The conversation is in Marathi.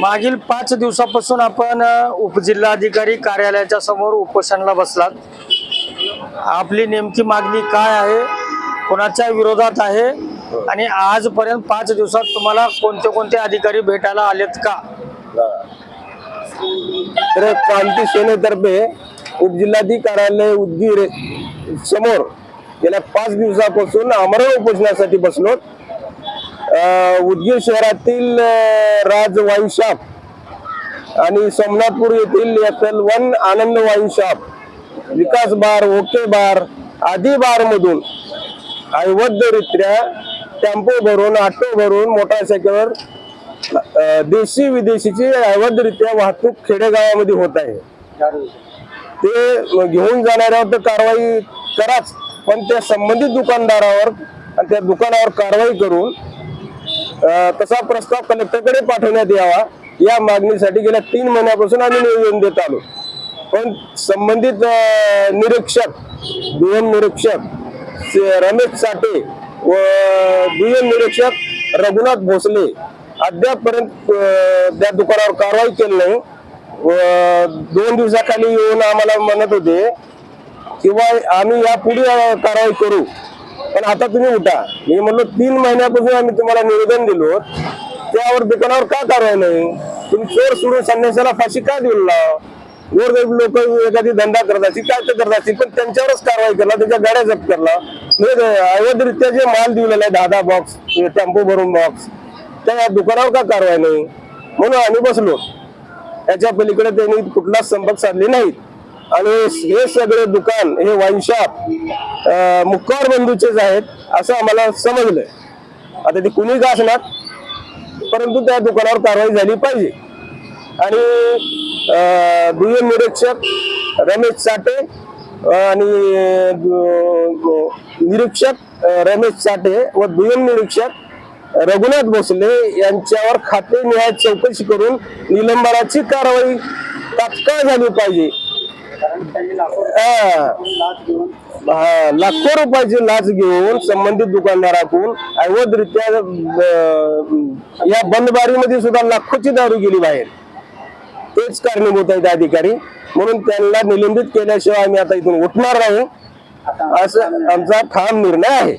मागील पाच दिवसापासून आपण उपजिल्हाधिकारी कार्यालयाच्या समोर उपोषणाला बसलात. आपली नेमकी मागणी काय आहे? कोणाच्या विरोधात आहे? आणि आजपर्यंत पाच दिवसात तुम्हाला कोणते कोणते अधिकारी भेटायला आलेत का? तर क्रांती सेनेतर्फे उपजिल्हाधिकार्यालय उदगीर समोर गेल्या पाच दिवसापासून आमरण उपोषणासाठी बसलो उदगीर शहरातील राज वाईन शॉप आणि सोमनाथपूर येथील F L one Anand wine shop Vikas bar okay bar आदी बारमधून मधून टेम्पो भरून ऑटो भरून मोटारसायकलवर देशी विदेशीची अवैधरित्या वाहतूक खेडेगावामध्ये होत आहे. ते घेऊन जाणाऱ्यावर तर कारवाई कराच पण त्या संबंधित दुकानदारावर आणि त्या दुकानावर कारवाई करून तसा प्रस्ताव कलेक्टरकडे पाठवण्यात यावा. या मागणीसाठी गेल्या तीन महिन्यापासून आम्ही निवेदन देत आलो. पण संबंधित निरीक्षक दुय्यम निरीक्षक रमेश साठे व दुय्यम निरीक्षक रघुनाथ भोसले अद्यापपर्यंत त्या दुकानावर कारवाई केली नाही. व दोन दिवसाखाली येऊन आम्हाला म्हणत होते किंवा आम्ही यापुढे कारवाई करू. पण आता तुम्ही उठा. मी म्हणलो तीन महिन्यापासून आम्ही तुम्हाला निवेदन दिलो. त्यावर दुकानावर का कारवाई नाही? तुम्ही चोर सोडून संन्यासाला फाशी का दिला गोरगरीब लोक एखादी धंदा करत असतील काय तर करत असतील पण त्यांच्यावरच कारवाई करला त्यांच्या गाड्या जप्त करला अवैधरित्या जे माल दिलेला आहे दहा दहा बॉक्स टेम्पो भरून बॉक्स त्या दुकानावर का कारवाई नाही? म्हणून आम्ही बसलो. त्याच्या पलीकडे त्यांनी कुठलाच संपर्क साधले नाहीत. आणि हे सगळे दुकान हे वाईनशॉप मुक्कार बंधूचेच आहेत असं आम्हाला समजलंय. आता ते कुणी का असणार परंतु त्या दुकानावर कारवाई झाली पाहिजे. आणि दुय्यम निरीक्षक रमेश साठे आणि निरीक्षक रमेश साठे व दुय्यम निरीक्षक रघुनाथ भोसले यांच्यावर खाते न्याय चौकशी करून निलंबनाची कारवाई तात्काळ झाली पाहिजे. हा. लाखो रुपयाची लाच घेऊन संबंधित दुकानदाराकडून अवैधरित्या या बंदबारीमध्ये सुद्धा लाखोची दारू गेली बाहेर. तेच कारणीभूत आहेत अधिकारी. म्हणून त्यांना निलंबित केल्याशिवाय आम्ही आता इथून उठणार नाही. असं आमचा ठाम निर्णय आहे.